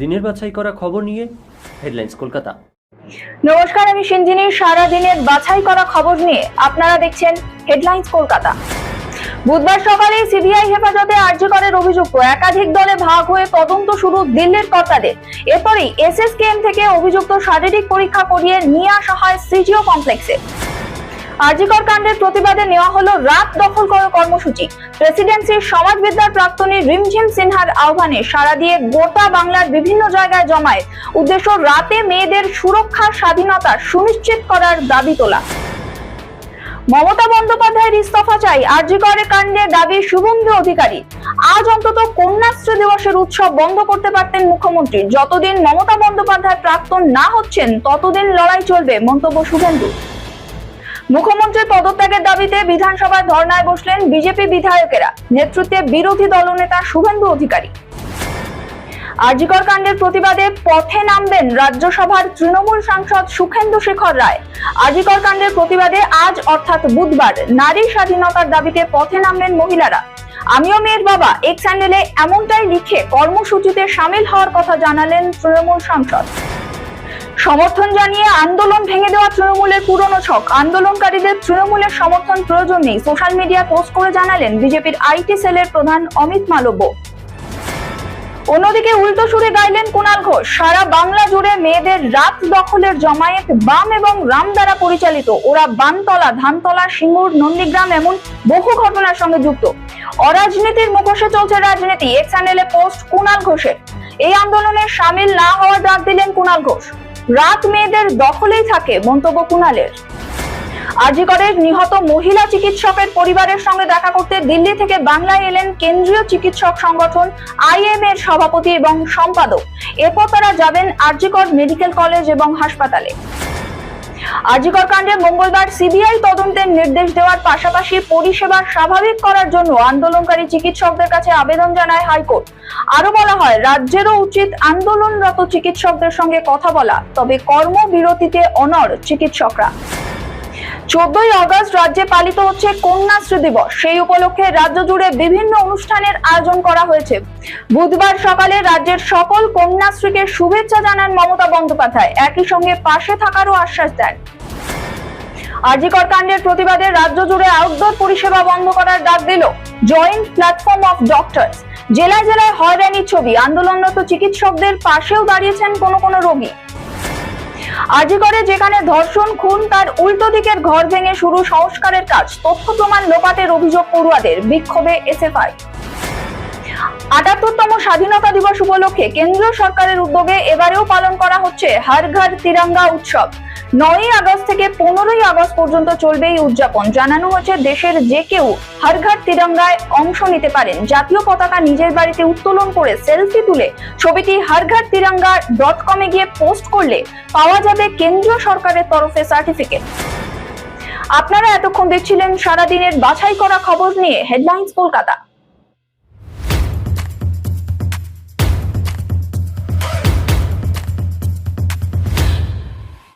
দিনের বাছাই করা খবর নিয়ে হেডলাইন্স কলকাতা। নমস্কার, আমি সিঞ্জিনী সারা দিনের বাছাই করা খবর নিয়ে আপনারা দেখছেন হেডলাইন্স কলকাতা। বুধবার সকালে সিবিআই হেফাজতে আর্যকরের অভিযুক্ত একাধিক দলে ভাগ হয়ে তদন্ত শুরু দিল্লির কর্তাদের। এরপরই এসএসকেএম থেকে অভিযুক্ত শারীরিক পরীক্ষা করিয়ে নিয়ে আসা হয় সিজিও কমপ্লেক্সে। আরজিকর কাণ্ডের প্রতিবাদে নেওয়া হলো রাত দখল করো কর্মসূচি। প্রেসিডেন্সির সমাজবিদ্যার প্রাক্তনী রিমঝিম সিনহার আহ্বানে সাড়া দিয়ে গোটা বাংলার বিভিন্ন জায়গায় জমায়েত। উদ্দেশ্য রাতে মেয়েদের সুরক্ষা, স্বাধীনতা সুনিশ্চিত করার দাবি তোলা। মমতা বন্দ্যোপাধ্যায়ের ইস্তফা চাই আরজিকরে কাণ্ডে দাবি শুভেন্দু অধিকারী। আজ অন্তত কন্যাশ্রী দিবসের উৎসব বন্ধ করতে পারতেন মুখ্যমন্ত্রী। যতদিন মমতা বন্দ্যোপাধ্যায় প্রাক্তন না হচ্ছেন, ততদিন লড়াই চলবে মন্তব্য শুভেন্দু। মুখ্যমন্ত্রীর পদত্যাগের দাবিতে বিধানসভায় ধর্নায় বসলেন বিজেপি বিধায়কেরা। নেতৃত্বে বিরোধী দলনেতা শুভেন্দু অধিকারী। আরজিকর কাণ্ডের প্রতিবাদে পথে নামবেন রাজ্যসভার তৃণমূল সাংসদ সুখেন্দু শেখর রায়। আরজিকর কাণ্ডের প্রতিবাদে আজ, অর্থাৎ বুধবার, নারী স্বাধীনতার দাবিতে পথে নামবেন মহিলারা। আমিও মেয়ের বাবা এক স্যান্ডেলে এমনটাই লিখে কর্মসূচিতে সামিল হওয়ার কথা জানালেন তৃণমূল সাংসদ। সমর্থন জানিয়ে আন্দোলন ভেঙে দেওয়া তৃণমূলের পুরনো ছক। আন্দোলনকারীদের তৃণমূলের সমর্থন প্রয়োজন নেই, সোশ্যাল মিডিয়া পোস্ট করে জানালেন বিজেপির আইটি সেলের প্রধান অমিত মালব্য। অন্যদিকে উল্টো সুরে গাইলেন কুণাল ঘোষ। সারা বাংলা জুড়ে মেয়েদের রাত দখলের জমায়েত বাম এবং রাম দ্বারা পরিচালিত। ওরা বানতলা, ধানতলা, সিঙ্গুর, নন্দীগ্রাম এমন বহু ঘটনার সঙ্গে যুক্ত। অরাজনীতির মুখোশে চলছে রাজনীতি। এক চ্যানেলে পোস্ট কুণাল ঘোষের। এই আন্দোলনে সামিল না হওয়ার ডাক দিলেন কুণাল ঘোষ। রাত মেয়েদের দখলেই থাকে মন্তব্য কুণালের। আজিকরের নিহত মহিলা চিকিৎসকের পরিবারের সঙ্গে দেখা করতে দিল্লি থেকে বাংলায় এলেন কেন্দ্রীয় চিকিৎসক সংগঠন আইএম এর সভাপতি এবং সম্পাদক। এরপর তারা যাবেন আরজিকর মেডিকেল কলেজ এবং হাসপাতালে। আরজিকর কাণ্ডে মঙ্গলবার সিবিআই তদন্তের নির্দেশ দেওয়ার পাশাপাশি পরিষেবা স্বাভাবিক করার জন্য আন্দোলনকারী চিকিৎসকদের কাছে আবেদন জানায় হাইকোর্ট। আরও বলা হয়, রাজ্যেরও উচিত আন্দোলনরত চিকিৎসকদের সঙ্গে কথা বলা, তবে কর্মবিরতিতে অনর চিকিৎসকরা। চোদ্দই আগস্ট রাজ্যে পালিত হচ্ছে কন্যাশ্রী দিবস। সেই উপলক্ষে রাজ্য জুড়ে বিভিন্ন অনুষ্ঠানের আয়োজন করা হয়েছে। বুধবার সকালে রাজ্যের সকল কন্যাশ্রীকে শুভেচ্ছা জানান মমতা বন্দ্যোপাধ্যায়। একই সঙ্গে পাশে থাকারও আশ্বাস দেন। আরজিকর কাণ্ডের প্রতিবাদে রাজ্য জুড়ে আউটডোর পরিষেবা বন্ধ করার ডাক দিল জয়েন্ট প্ল্যাটফর্ম অফ ডক্টরস জেলায় জেলায় হয়রানির ছবি। আন্দোলনরত চিকিৎসকদের পাশেও দাঁড়িয়েছেন কোনো কোনো রোগী। আজিকরে যেখানে ধর্ষণ, খুন, তার উল্টো দিকের ঘর ভেঙে শুরু সংস্কারের কাজ, তথ্য প্রমাণ লোপাটের অভিযোগ পড়ুয়াদের, বিক্ষোভে এসএফআই। আটাত্তরতম স্বাধীনতা দিবস উপলক্ষে কেন্দ্রীয় সরকারের উদ্যোগে এবারেও পালন করা হচ্ছে হর ঘর তিরঙ্গা উৎসব। নয়ই আগস্ট থেকে পনেরোই আগস্ট পর্যন্ত চলবে এই উদযাপন। জানানো হয়েছে দেশের যে কেউ হর ঘর তিরঙ্গায় অংশ নিতে পারেন। জাতীয় পতাকা নিজের বাড়িতে উত্তোলন করে সেলফি তুলে ছবিটি হর ঘর তিরঙ্গা ডট কমে গিয়ে পোস্ট করলে পাওয়া যাবে কেন্দ্রীয় সরকারের তরফে সার্টিফিকেট। আপনারা এতক্ষণ দেখছিলেন সারাদিনের বাছাই করা খবর নিয়ে হেডলাইন্স কলকাতা।